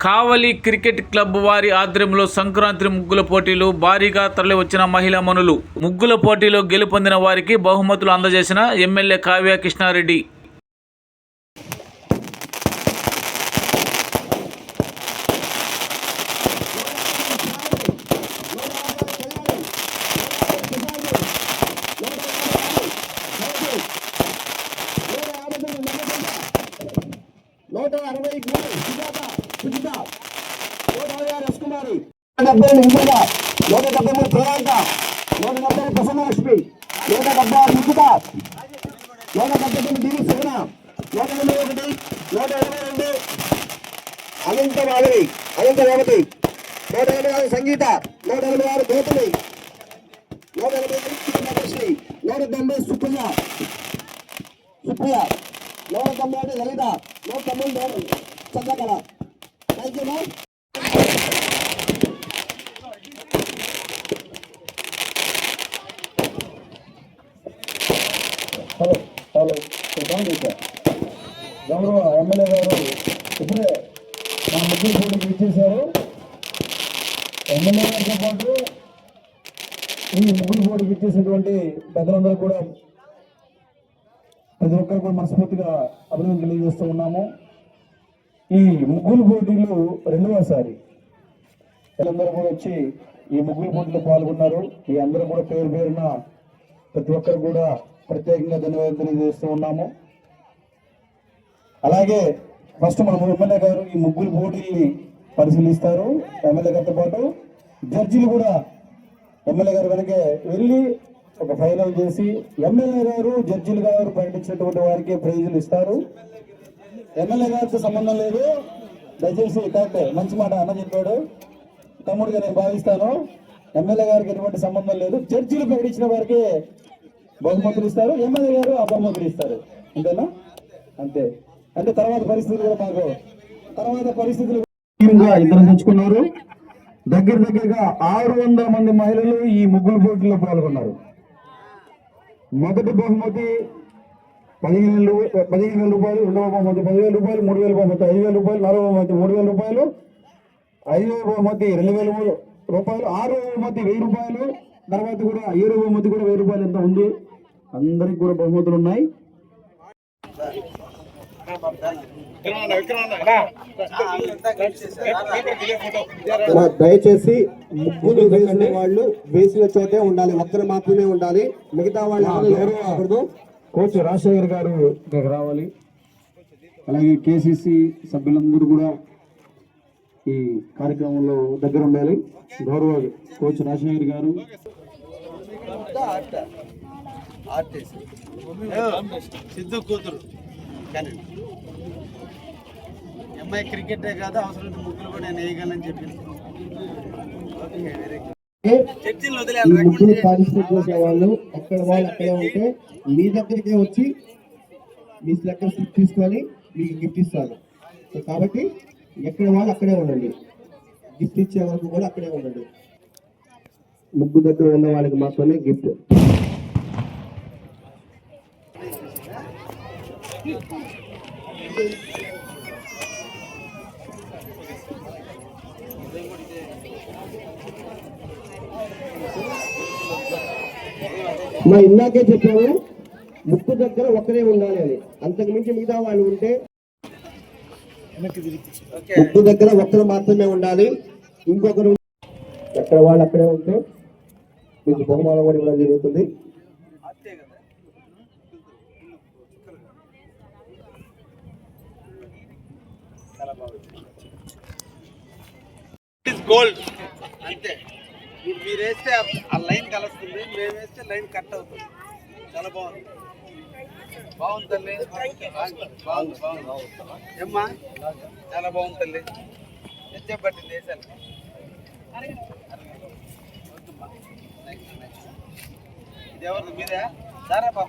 కావలి cricket club వారి ఆధ్వర్యంలో సంక్రాంతి ముగ్గుల పోటీలు భారీగా తరలివచ్చిన మహిళా మనులు. ముగ్గుల పోటీలో గెలుపొందిన వారికి బహుమతులు అందజేసిన ఎమ్మెల్యే కావ్య కృష్ణారెడ్డి నూట డెబ్బై ఆరు నిఖిత నూట డెబ్బై తొమ్మిది డివి సుగుణ నూట ఎనభై ఒకటి నూట ఎనభై రెండు అనంత మాధవి అనంత రేవతి నూట ఎనభై ఆరు సంగీత నూట ఎనభై ఆరు గౌతమి నూట ఎనభై ఐదు లక్ష్మి నూట తొంభై సుప్రియ సుప్రియ నూట తొంభై ఒకటి లలిత నూట తొంభై మూడు చంద్రకళ థ్యాంక్ యూ థ్యాంక్ గౌరవ ఎమ్మెల్యే గారు ఇప్పుడే మన ముగ్గురు పోటీకి ఇచ్చేశారు ఎమ్మెల్యే గారితో పాటు ఈ ముగ్గురు పోటీకి ఇచ్చేసినటువంటి పెద్దలందరూ కూడా ప్రతి ఒక్కరు కూడా మనస్ఫూర్తిగా అభినందన తెలియజేస్తూ ఉన్నాము. ఈ ముగ్గురు పోటీలు రెండవసారి. వీళ్ళందరూ కూడా వచ్చి ఈ ముగ్గురు పోటీలో పాల్గొన్నారు. ఈ అందరూ కూడా పేరు పేరున ప్రతి ఒక్కరు కూడా ప్రత్యేకంగా ధన్యవాదాలు తెలియజేస్తూ ఉన్నాము. అలాగే ఫస్ట్ మన ఎమ్మెల్యే గారు ఈ ముగ్గురు పోటీల్ని పరిశీలిస్తారు. ఎమ్మెల్యే గారితో పాటు జడ్జిలు కూడా ఎమ్మెల్యే గారు వెనకే వెళ్ళి ఒక ఫైనల్ చేసి ఎమ్మెల్యే గారు జడ్జిలు గారు ప్రకటించినటువంటి వారికి ప్రైజులు ఇస్తారు. ఎమ్మెల్యే గారితో సంబంధం లేదు. దయచేసి కరెక్ట్ మంచి మాట అన్న చెప్పాడు. తమ్ముడిగా నేను భావిస్తాను. ఎమ్మెల్యే గారికి ఎటువంటి సంబంధం లేదు. జడ్జిలు ప్రకటించిన వారికి బహుమతులు ఇస్తారు. ఎమ్మెల్యే గారు ఆ బహుమతులు ఇస్తారు. అంతేనా? అంతే. అంటే తర్వాత పరిస్థితులు కూడా మాకు తర్వాత పరిస్థితులు ఇద్దరు తెచ్చుకున్నారు. దగ్గర దగ్గరగా ఆరు వందల మంది మహిళలు ఈ ముగ్గులు పోటీలో పాల్గొన్నారు. మొదటి బహుమతి పదిహేను పదిహేను వేల రూపాయలు రెండవ బహుమతి పదివేల రూపాయలు మూడు వేల బహుమతి ఐదు వేల రూపాయలు నాలుగవ బహుమతి మూడు వేల రూపాయలు ఐదు వేల బహుమతి రెండు వేల మూడు రూపాయలు ఆరో బహుమతి వెయ్యి రూపాయలు తర్వాత కూడా ఏడో బహుమతి కూడా వెయ్యి రూపాయలు ఎంత ఉంది. అందరికి కూడా బహుమతులు ఉన్నాయి. దయచేసి ముగ్గురు వేసిన వాళ్ళు వేసిన చోటే ఉండాలి. ఒక్కరు మాత్రమే ఉండాలి. మిగతా వాళ్ళు కోచ్ రాజశేఖర్ గారు ఇక్కడికి రావాలి. అలాగే కేసీసీ సభ్యులందరూ కూడా ఈ కార్యక్రమంలో దగ్గర ఉండాలి. గౌరవ కోచ్ రాజశేఖర్ గారు. సిద్ధు కూతురు. కానీ అమ్మాయి క్రికెటే కాదు అవసరం ముగ్గులు కూడా నేను వేయగలను చెప్పింది ముగ్గురు పార్టిసిపేట్ చేసే వాళ్ళు ఎక్కడ వాళ్ళు అక్కడే ఉంటే మీ దగ్గరికే వచ్చి మీ లెక్క స్లిప్ తీసుకొని మీకు గిఫ్ట్ ఇస్తారు. సో కాబట్టి ఎక్కడ వాళ్ళు అక్కడే ఉండండి. గిఫ్ట్ ఇచ్చే వరకు కూడా అక్కడే ఉండండి. ముగ్గు దగ్గర ఉన్న వాళ్ళకి మాత్రమే గిఫ్ట్ మా ఇందాకే చెప్పాము ముక్కు దగ్గర ఒక్కరే ఉండాలి అని. అంతకు మించి మిగతా వాళ్ళు ఉంటే ముక్కు దగ్గర ఒక్కరు మాత్రమే ఉండాలి. ఇంకొకరు ఎక్కడ వాళ్ళు అక్కడే ఉంటే మీకు బహుమానం కూడా ఇవ్వడం జరుగుతుంది. గోల్డ్ అంతే. మీరు వేస్తే ఆ- లైన్ కలుస్తుంది మేము వేస్తే లైన్ కట్ అవుతుంది. చాలా బాగుంది. బాగుంది తల్లి. బాగుంది బాగుంది. ఏమ్మా? చాలా బాగుంది తల్లి. ఎచ్చే పట్టింది వేసాను. ఇది ఎవరిది? మీదే? సారా పాప.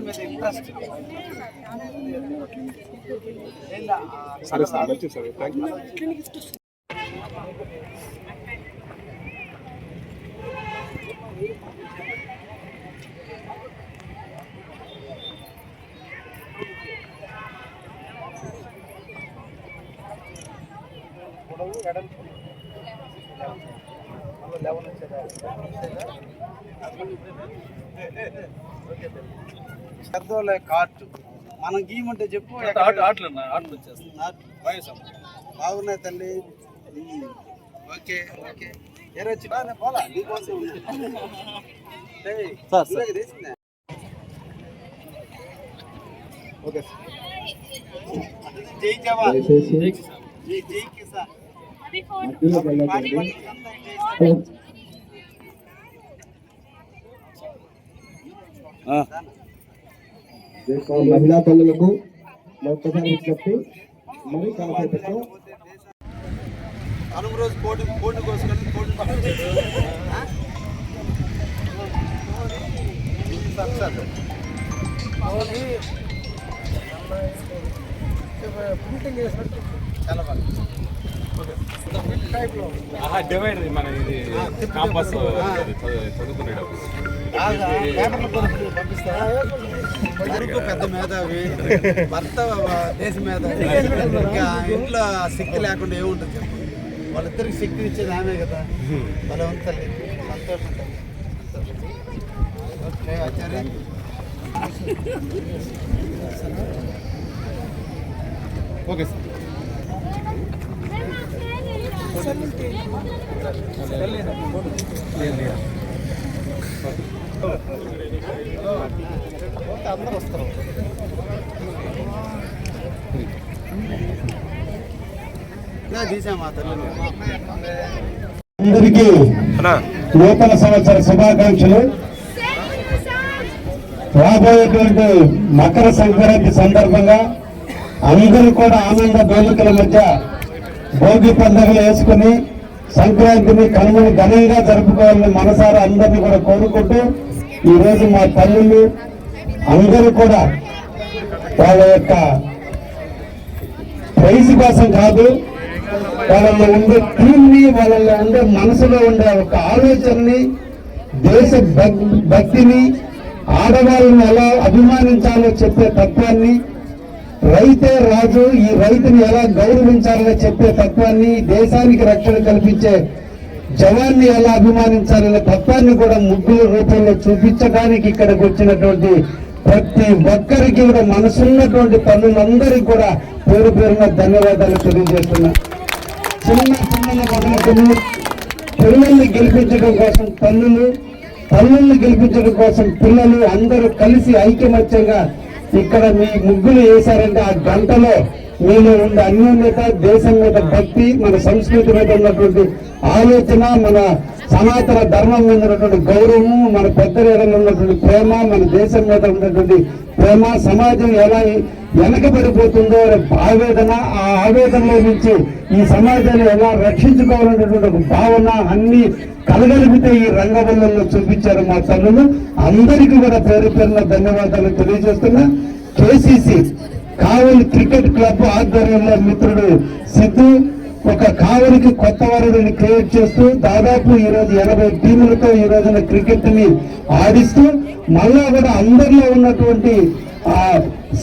మీద ఇంట్రెస్ట్ సరే సార్ మంచిది సార్ థ్యాంక్ యూ పెద్దోళ్ళ కార్ట్ మనం గీయమంటే చెప్పు ఆటలు ఆటలు వచ్చేస్తాయి. బాగున్నాయి తల్లి. Okay okay. ఏ వచ్చి పోలా నీకోసం తీసిందా? ఓకే. జై జవాన్. దయచేసి. జై జై కిసాన్. మధ్యలోకి వెళ్ళకండి మహిళా తల్లులకు ఒక్కసారి చెప్పి మరి కాసేపట్లో కనుమ రోజు కోడి కోడి కోసం. చాలా బాగా. డివైడ్ మన ఇది చదువుకునేటప్పుడు? కొడుకు పెద్ద మేధావి భర్త దేశ మేధావి. ఇంకా ఇంట్లో శక్తి లేకుండా ఏముంటుంది చెప్పు? వాళ్ళిద్దరికి శక్తి ఇచ్చేది ఆమె కదా. వాళ్ళ ఉంది తల్లి. సంతోషం తల్లి. సంతోషం. ఓకే ఆచార్య. Okay sir. అందరూ వస్తారు అందరికీ నూతన సంవత్సర శుభాకాంక్షలు. రాబోయేటువంటి మకర సంక్రాంతి సందర్భంగా అందరూ కూడా ఆనంద వేడుకల మధ్య భోగి పండుగలు వేసుకుని సంక్రాంతిని కనుమని ఘనంగా జరుపుకోవాలని మనసారా అందరినీ కూడా కోరుకుంటూ ఈరోజు మా తల్లులు అందరూ కూడా వాళ్ళ యొక్క ప్రైజ్ కోసం కాదు వాళ్ళలో ఉండే టీమ్ని వాళ్ళలో ఉండే మనసులో ఉండే ఒక ఆలోచనని దేశ భక్- భక్తిని ఆడవాళ్ళని ఎలా అభిమానించాలో చెప్పే తత్వాన్ని రైతే రాజు ఈ రైతుని ఎలా గౌరవించాలని చెప్పే తత్వాన్ని దేశానికి రక్షణ కల్పించే జవాన్ని ఎలా అభిమానించాలనే తత్వాన్ని కూడా ముగ్గుల రూపంలో చూపించడానికి ఇక్కడికి వచ్చినటువంటి ప్రతి ఒక్కరికి కూడా మనసున్నటువంటి పనులందరికీ కూడా పేరు పేరున ధన్యవాదాలు తెలియజేస్తున్నా. చిన్న చిన్న మొదలుకొని పిల్లల్ని గెలిపించడం కోసం తల్లులు తల్లుల్ని గెలిపించడం కోసం పిల్లలు అందరూ కలిసి ఐక్యమత్యంగా ఇక్కడ మీ ముగ్గులు వేశారంటే ఆ గంటలో మీలో ఉండే అన్యోన్యత దేశం మీద భక్తి మన సంస్కృతి మీద ఉన్నటువంటి ఆలోచన మన సనాతన ధర్మం మీద ఉన్నటువంటి గౌరవము మన పెద్దల ఎడల ఉన్నటువంటి ప్రేమ మన దేశం మీద ఉన్నటువంటి ప్రేమ సమాజం ఎలా వెనకబడిపోతుందో ఆవేదన ఆ ఆవేదనలో నుంచి ఈ సమాజాన్ని ఎలా రక్షించుకోవాలనేటువంటి ఒక భావన అన్ని కలగలిపితే ఈ రంగవల్లంలో చూపించారు మా తల్లులు. అందరికీ కూడా పేరు పేరున ధన్యవాదాలు తెలియజేస్తున్నా. కేసీసీ కావలి క్రికెట్ క్లబ్ ఆధ్వర్యంలో మిత్రుడు సిద్ధు ఒక కావలికి కొత్త వరుడిని క్రియేట్ చేస్తూ దాదాపు ఈ రోజు ఎనభై టీములతో ఈ రోజున క్రికెట్ని ఆడిస్తూ మళ్ళా కూడా అందరిలో ఉన్నటువంటి ఆ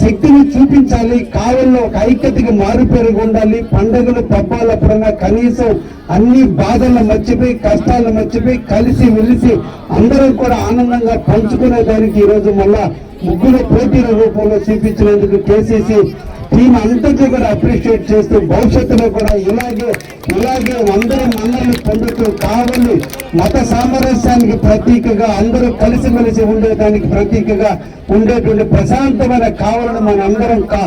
శక్తిని చూపించాలి. కావల్లో ఒక ఐక్యతకి మారుపేరుగా ఉండాలి. పండుగలు పబ్బాలప్పుడన్నా కనీసం అన్ని బాధలను మర్చిపోయి కష్టాలను మర్చిపోయి కలిసి వెలిసి అందరూ కూడా ఆనందంగా పంచుకునే దానికి ఈరోజు మళ్ళా ముగ్గురు పోటీల రూపంలో చూపించినందుకు కేసీసీ టీం అంతటి కూడా అప్రిషియేట్ చేస్తూ భవిష్యత్తులో కూడా ఇలాగే ఇలాగే అందరూ మన్నలు పొందుతూ కావాలి. మత సామరస్యానికి ప్రతీకగా అందరూ కలిసిమెలిసి ఉండేదానికి ప్రతీకగా ఉండేటువంటి ప్రశాంతమైన కావాలను మన అందరం కా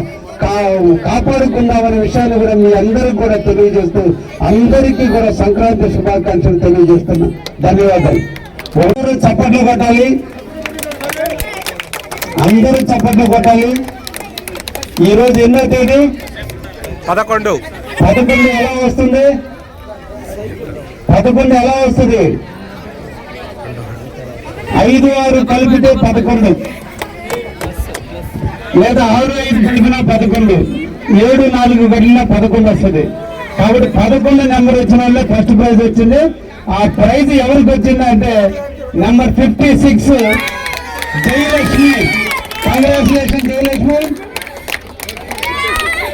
కాపాడుకుందామనే విషయాన్ని కూడా మీ అందరూ కూడా తెలియజేస్తూ అందరికీ కూడా సంక్రాంతి శుభాకాంక్షలు తెలియజేస్తున్నాం. ధన్యవాదాలు. ఎవరు చప్పట్లు కొట్టాలి. అందరూ చప్పట్లు కొట్టాలి. ఈ రోజు ఎన్నో తేదీ? పదకొండు. పదకొండు ఎలా వస్తుంది? పదకొండు ఎలా వస్తుంది? ఐదు ఆరు కలిపితే పదకొండు. లేదా ఆరు ఐదు కలిపినా పదకొండు. ఏడు నాలుగు కలిగినా పదకొండు వస్తుంది. కాబట్టి పదకొండు నెంబర్ వచ్చిన వాళ్ళే ఫస్ట్ ప్రైజ్ వచ్చింది. ఆ ప్రైజ్ ఎవరికి వచ్చింది అంటే number fifty six Jayalakshmi. Congratulation Jayalakshmi.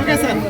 Okay sir